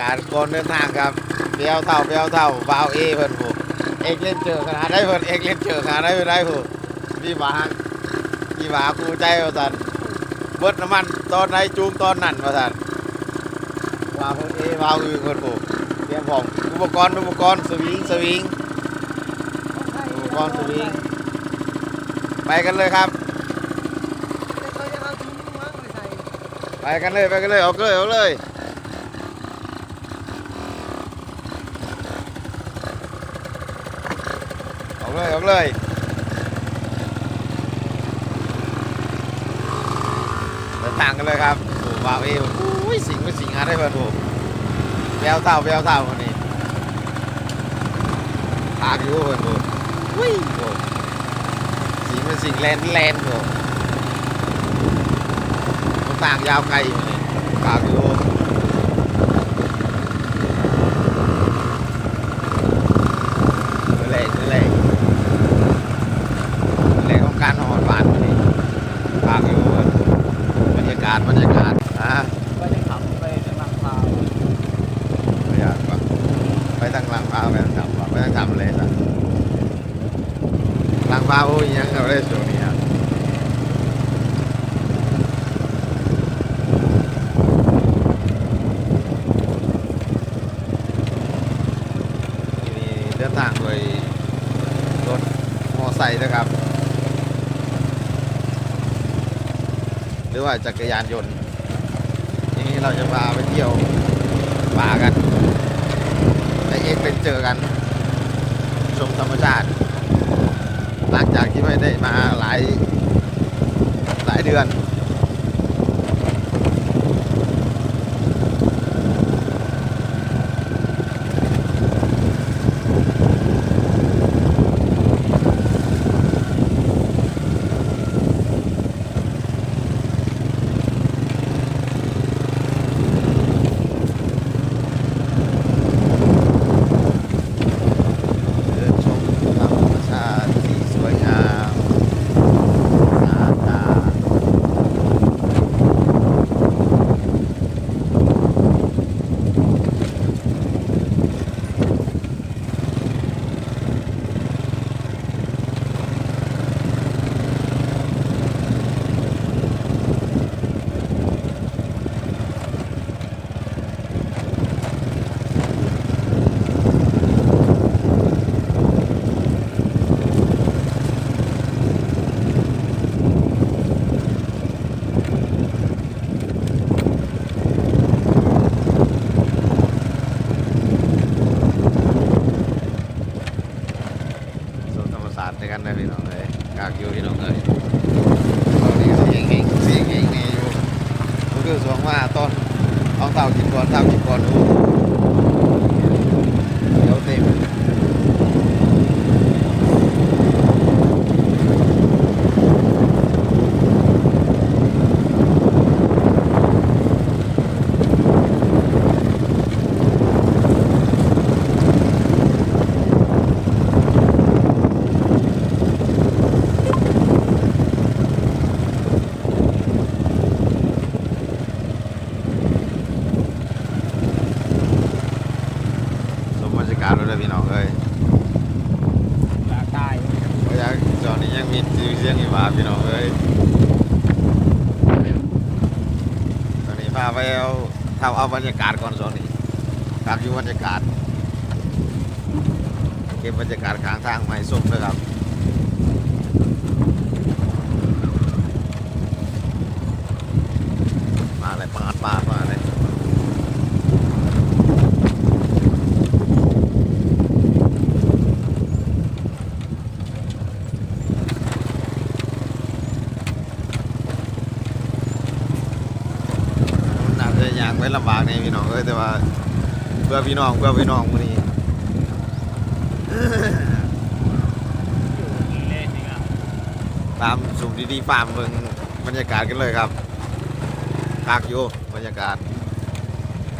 การก่อนเดินทางครับเปียวเท่าเปียวเท่าบาวเอเพิ่นผู้เอกเล่นเจอขนาดได้เพิ่นเอกเล่นเจอขนาดได้เพิ่นได้ผู้พี่หวาพี่หวากูใจว่าซั่นเบิดน้ำมันตอนไหนจูงตอนนั้นว่าซั่นว่าเพิ่นเอวาวอื่นเพิ่นผู้เตรียมพร้อมอุปกรณ์อุปกรณ์สวิงสวิงอุปกรณ์สวิงไปกันเลยครับ ไปกันเลยไปกันเลยออกเลยออกเลยออกเลยออกเลยเดินทางกันเลยครับโอ้ว้าวเอวอุ้ยสิงไม่สิงหาได้เพื่อนผมแววเท่าแววเท่าคนนี้ปากอยู่เพื่อนผมอุ้ยโอสิงไม่สิงแลนแลนผมต่างยาวไกลอยู่นี่ปากอยู่นี่แหละนี่แหละนี่แหละของการหอนบานวันนี้ปากอยู่บรรยากาศบรรยากาศอะ ก็จะขับไปในลำพาว ไม่อยากว่าไปทางหลังฟ้าไปทางทำว่าไปทางทำเลยนะหลังฟ้าโอ้ยยังเราได้ช่วงนี้ครับนี่เดินทางโดยรถมอไซค์นะครับ หรือว่าจักรยานยนต์ทีนี้เราจะพาไปเที่ยวป่ากันไปเอกเป็นเจอกันชมธรรมชาติ หลังจากที่ไม่ได้มาหลายหลายเดือน เอาบรรยากาศก่อนสอนนี่ครับอยู่บรรยากาศ เก็บบรรยากาศข้างทางมาให้ส้มนะครับ มาเลยปาดปาดมาเลยมันน่าจะยากไม่ลำบาก ในพี่น้องเอ้ยแต่ว่าเพื่อพี่น้องเพื่อพี่น้องมื้อนี้อยู่นี่ตามสุ่มดีๆฟาร์มเบิ่งบรรยากาศกันเลยครับคักอยู่บรรยากาศ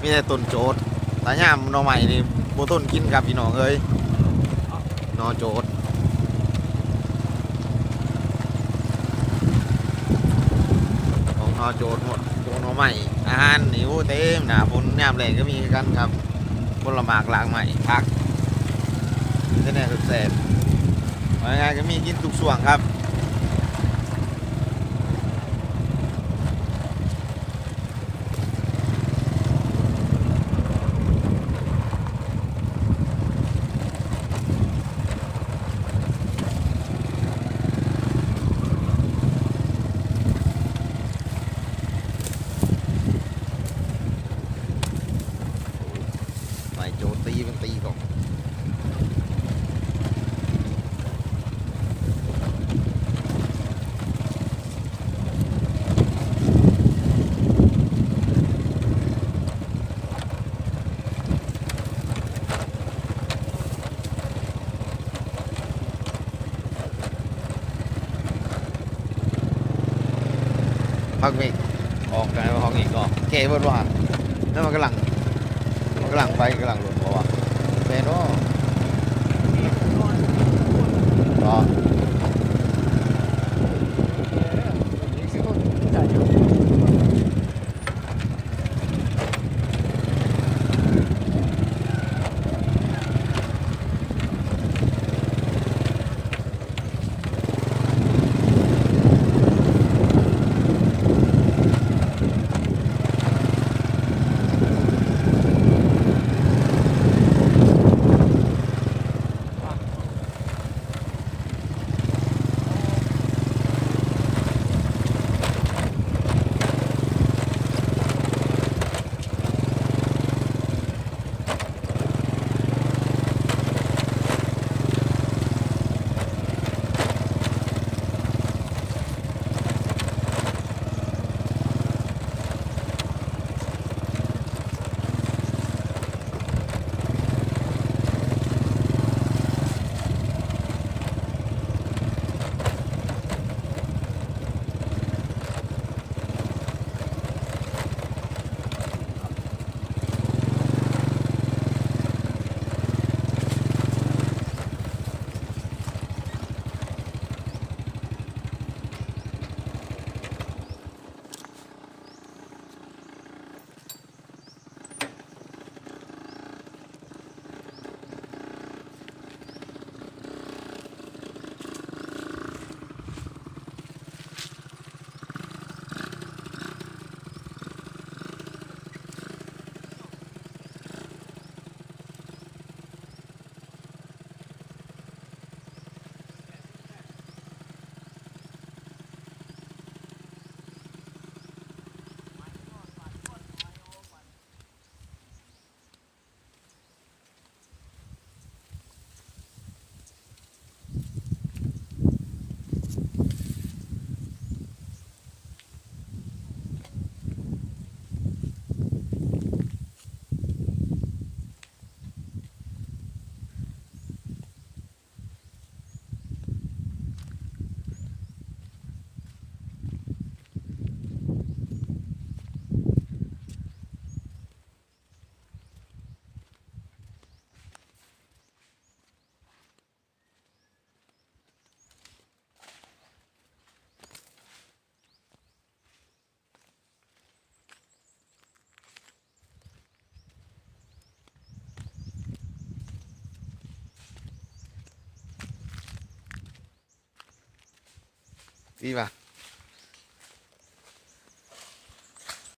มีแต่ต้นโจดตาย่ามน่อใหม่นี่โบต้นกินครับพี่น้องเอ้ยนอโจดของนอโจดหมด ใหม่อาหารหิวเต็มหนาฝนยามแรงก็มีกันครับผลหมากหลากใหม่พักที่นี่สุดแสบง่ายก็มีกินทุกส่วนครับ ใส่โจตีมันตีก่อน พักเมกออกกันห้องอีกก็เก๋เบิดว่าแล้วมันกำลังมันกำลังไปกำลังหลุดเพราะว่าเป็นว่า ดีป่ะ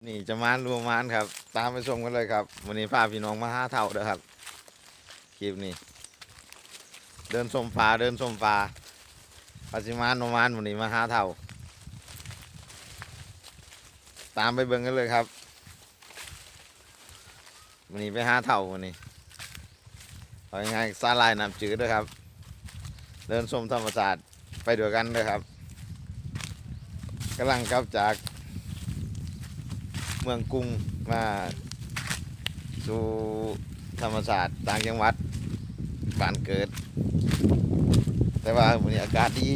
นี่จะมานรวมมานครับ ตามไปชมกันเลยครับ วันนี้พาพี่น้องมาห้าเท่าเด้อครับ คลิปนี้ เดินชมฟ้าเดินชมฟ้าปาชิมานโนมานวันนี้มาห้าเท่า ตามไปเบิ่งกันเลยครับวันนี้ไปห้าเท่าวันนี้เอาง่ายๆซาลายน้ำจืดด้วยครับ เดินชมธรรมศาสตร์ไปด้วยกันด้วยครับ กำลังกลับจากเมืองกรุงมาสู่ธรรมศาสตร์ต่างจังหวัดบ้านเกิด แต่ว่าวันนี้อากาศดี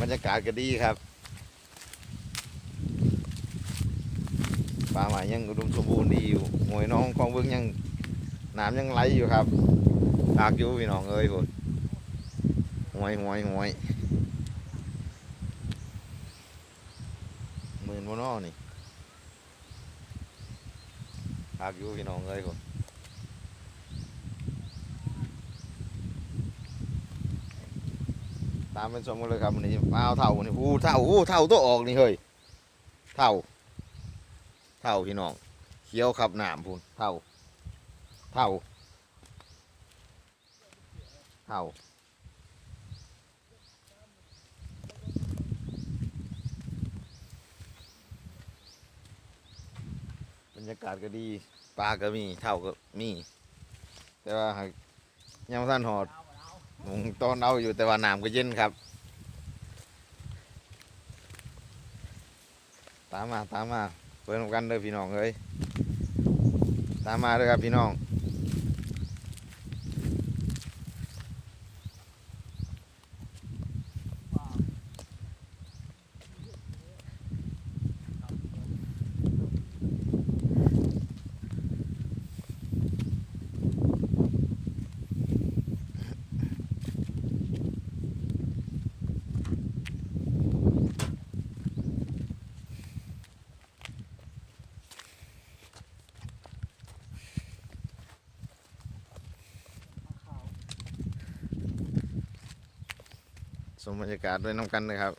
บรรยากาศก็ดีครับป่าไม้ยังอุดมสมบูรณ์ดีอยู่หวยน้องของเบิ้งยังน้ำยังไหลอยู่ครับอากอยู่พี่น้องเอ้ยพุ่นหวยหวยหวยห มื่นโมนอนี่ากอยู่พี่น้องเลยผมตามเป็นชมกันเลยครับวันนี้มาเอาเท่าวันนี้อู้เท่าอู้เท่าตัวออกนี่เฮ้ยเท่า เท่าพี่น้องเคี้ยวขับหนามพูนเท่า เท่า เท่า บ รยากาศก็ดีปลาก็มีเท่าก็มี แต่ว่าหากยังท่านหอดมุงตอนเอาอยู่แต่ว่าน้ำก็เย็นครับ ตามมาตามมาเพื่อนกันเด้อพี่น้องเอ้ยตามมาเด้อครับพี่น้อง ชมบรรยากาศด้วยน้ำกันนะครับ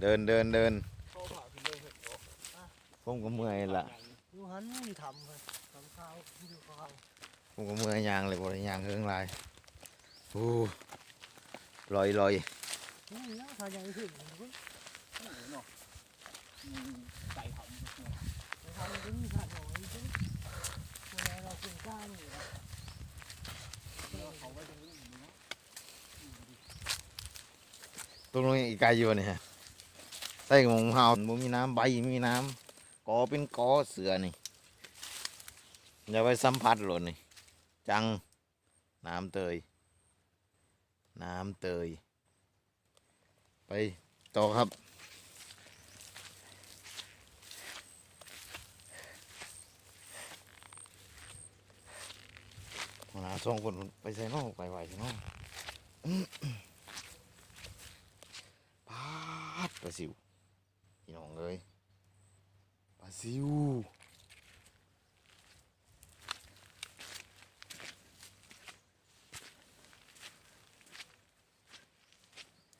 เดินเดินเดินเขาผ่าขึ้นเลยเห็นบ่ผมก็เมื่อยละอยู่หันนี่ทำเลยทำข้าวอยู่ข้าวผมก็เมื่อยยางเลยบ่ได้ยางเฮืองหลายโอ้ลอยลอยนี่นะทายยังถึงเว้ยเนาะใส่ทำทำถึงขาดหน่อยจริงเวลาเราเป็นก้านอยู่นะเขาไว้ตรงนี้เนาะ ตรงนี้อีกไกลอยู่นี่ฮะใส่ของเฮาบ่มีน้ำใบมีน้ำกอเป็นกอเสือนี่อย่าไปสัมผัสหล่นนี่จังน้ำเตย น้ำเตย ไปต่อครับหนาสองคนไปใส่นอกไปไหวใส่นอกอื้อปา ดปลาซิวพี่น้องเลยปลาซิว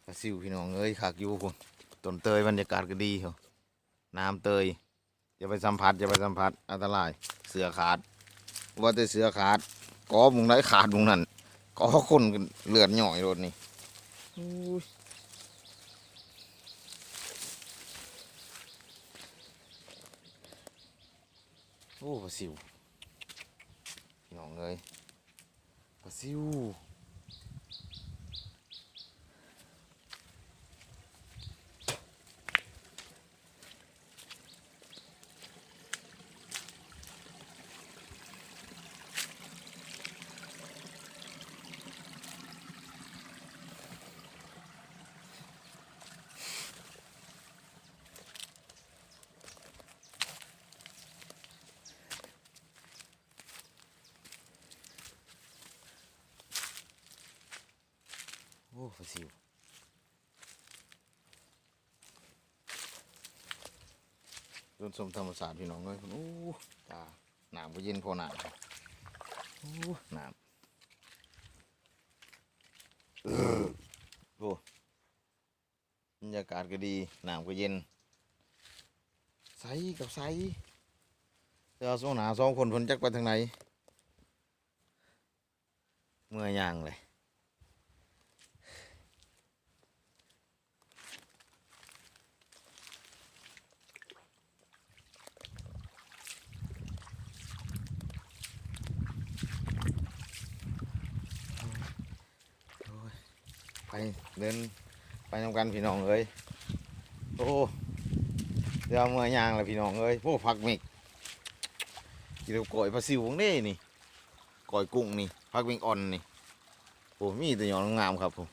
ปลาซิวพี่น้องเอ้ยขากอยู่คุณต้นเตยบรรยากาศก็ดีเหรอน้ำเตยอย่าไปสัมผัสอย่าไปสัมผัสอันตรายเสือขาด ว่าแต่เสือขาดกอมุงไหนขาดมุงนั่นกอคนกันเลือดหน่อยรถนี่ โอ้ปลาซิวน้องเลยปลาซิว อ้ปลาซิวต้นสมธรรมศาสตร์พี่น้องเลยโอ้ตาหนามก็เย็นพอหนามโอ้หนามโอ้บรรยากาศก็ดีหนามก็เย็นใสกับใสแต่เอาสองหนาสองคนพ้นจักไปทางไหนเมื่อยยางเลย ไป เดินไปทำกันพี่น้องเอ้ยโอ้เดี๋ยวเมื่อยางเลยพี่น้องเอ้ยโอ้ผักเมกกินกับก่อยปลาซิวของนี่นี่ก่อยกุ้งนี่ผักเมกอ่อนนี่โอ้มีแต่หยอนงามครับผม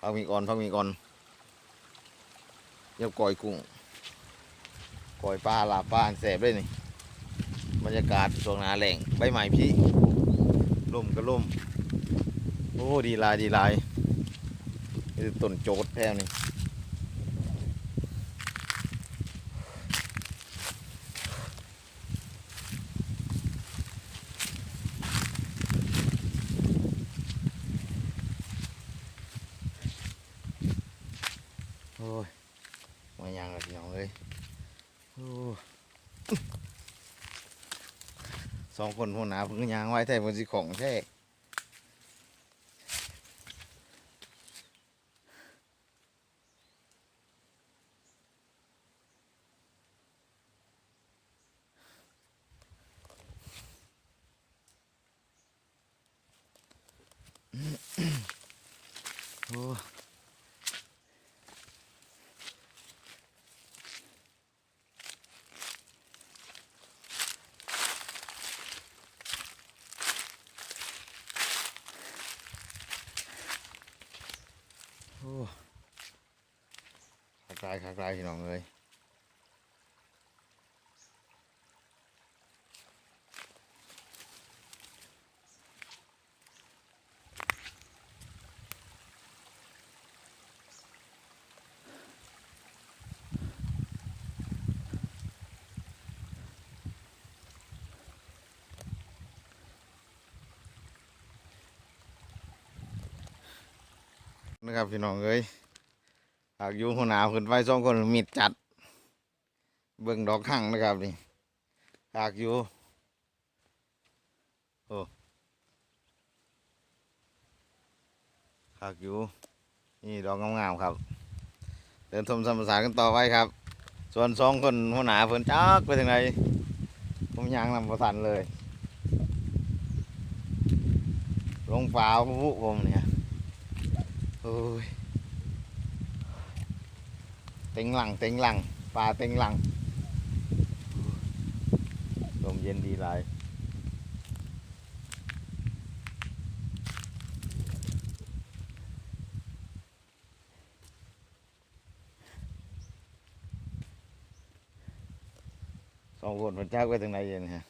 ผักเมกอ่อนผักเมกอ่อนเดี๋ยวก่อยกุ้งก่อยปลาลาปลาอันแสบเลยนี่บรรยากาศช่วงหนาแหล่งใบไม้พี่ลมก็ลมโอ้ดีลายดีลาย นี่ต้นโจดแถวนี้โอ้ยมาอย่งละพี่งเลยโอ้สองคนหัวหน้าพึ่งยางไว้แต่บนสิของแท้ โอ้โอ้ขากลายขากลายพี่น้องเลย นะครับพี่น้องเลยหากอยู่หัวหน้าขึ้นไปสองคนมิดจัด เบิ่งดอกหั่งนะครับนี่หากอยู่โอ้หากอยู่นี่ดอกงามๆครับ เดินชมสมภาษากันต่อไปครับ ส่วนสองคนหัวหนาเพิ่นจักไปทางไหนผมยางนำประทันเลยลงฟ้าวุผมเนี่ย โอ้ยเต็งหลังเต็งหลังปลาเต็งหลังลมเย็นดีหลายสองคนมันจักไปทางไหนเย็นฮะ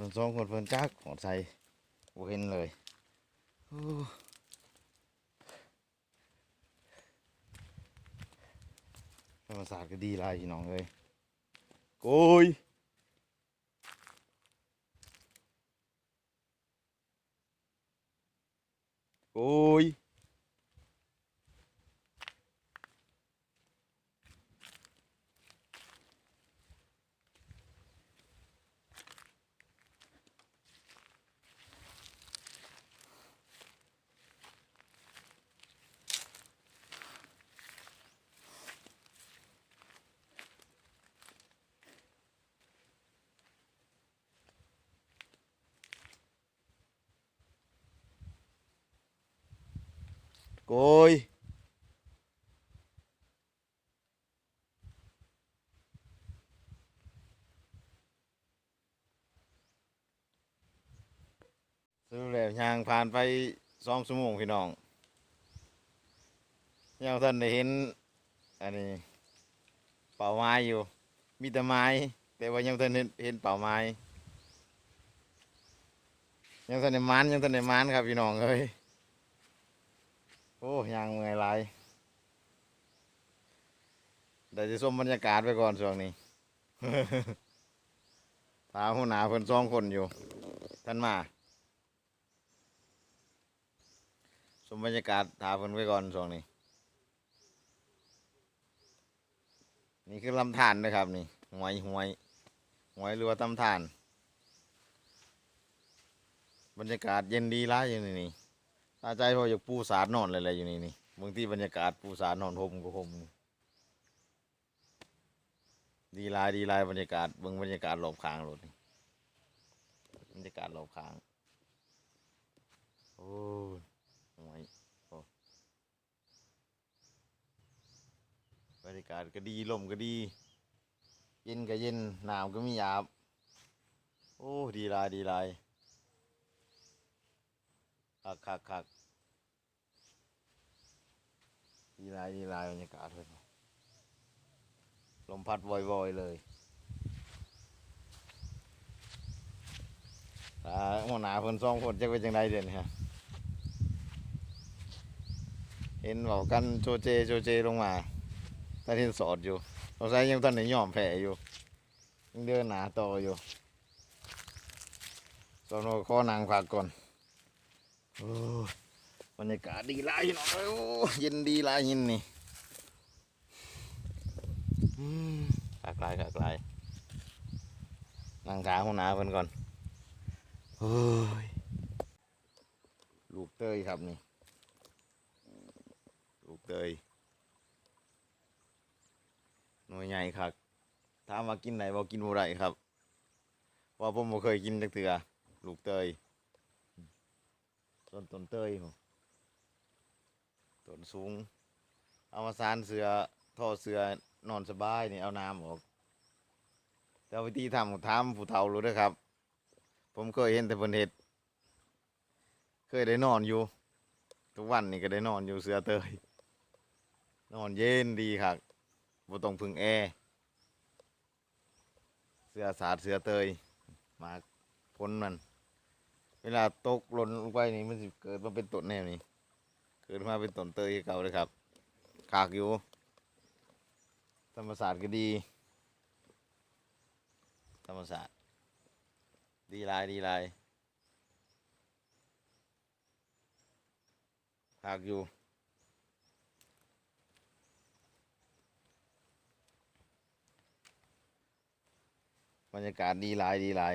ส่วนสองคนเพิ่นจักของใส่บ่เห็นเลยธรรมศาสตร์ก็ดีลายพี่น้องเลยโกยโกย โกยสรุปแล้วยางผ่านไปสองชั่วโมงพี่น้องยังท่านได้เห็น อันนี้เป่าไม้อยู่ มีแต่ไม้ แต่ว่ายังท่านเห็นเห็นเป่าไม้ยังท่านได้มันยังท่านได้มันครับพี่น้องเอ้ย โอ้ยางเมื่อยหลายเดี๋ยวจะชมบรรยากาศไปก่อนช่วงนี้ ตาหัวหนาเพิ่นสองคนอยู่ ท่านมาชมบรรยากาศตาเพิ่นไว้ก่อนช่วงนี้ นี่คือลำธารนะครับนี่หวยหวยหวยหรือตำธารบรรยากาศเย็นดีร้ายอยู่นี่ นี่ตาใจพออยากปูสาดนอนอะไรๆอยู่นี่นี่บางที่บรรยากาศปูสาดนอนห่มก็ห่มดีลายดีลายบรรยากาศเบิ่งบรรยากาศรอบข้างรถนี่บรรยากาศรอบข้าง โอ้ยโอ้ยบรรยากาศก็ดีลมก็ดี เย็นก็เย็นหนาวก็มีหยาบ โอ้ ดีลายดีลาย คักคักคักดีหลายดีหลายบรรยากาศเพิ่นลมพัดวอย ๆ เลยอาหัวหน้าเพิ่นสองคนจะเป็นจังไดเด่นฮะเห็นบอกกันโจเจโจเจลงมาแต่ที่สอดอยู่สงสัยยังตอนไหนยอมแพ้อยู่ยังเดินหนาต่ออยู่สอนว่าขอนางพักก่อน บรรยากาศดีหลายอยู่เนะโอ้ยเย็นดีลายย็นนี่ขากลายขากลายนั่งขาหัวหน้าเพิ่นก่อนเฮ้ยลูกเตยครับนี่ ลูกเตยหน่วยใหญ่ครับถามว่ากินไหนบอกกินบ่ได้ครับ ว่าผมบ่เคยกินจักเทื่อลูกเตย ต้นต้นเตยต้นสูง เอามาสานเสือท่อเสือนอนสบายนี่เอาน้ำออกแต่วิธีทำถามผู้เฒ่ารู้ด้วยครับ ผมเคยเห็นแต่เพิ่นเฮ็ด เคยได้นอนอยู่ ทุกวันนี่ก็ได้นอนอยู่เสือเตย นอนเย็นดีครับบ่ต้องพึ่งแอร์เสือสาดเสือเตยมาพ้นมัน เวลาตกหล่นลงไปนี่มันสิเกิดมาเป็นต้นแนวนี้เกิดมาเป็นต้นเตยเก่าเลยครับขากอยู่ ธรรมศาสตร์ก็ดี ธรรมศาสตร์ ดีลายดีลายขากอยู่บรรยากาศดีหลายดีหลาย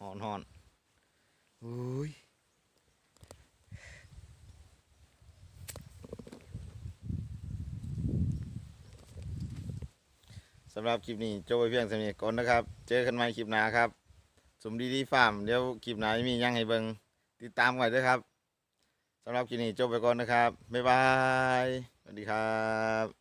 หอนหอนอุ้ยสำหรับคลิปนี้โจไปเพียงสำเนียก่อนนะครับ เจอกันใหม่คลิปหน้าครับ สมดีดีฟาร์มเดี๋ยวคลิปหน้าจะมีหยังให้เบิงติดตามไว้ด้วยครับสำหรับคลิปนี้โจไปก่อนนะครับ บ๊ายบาย สวัสดีครับ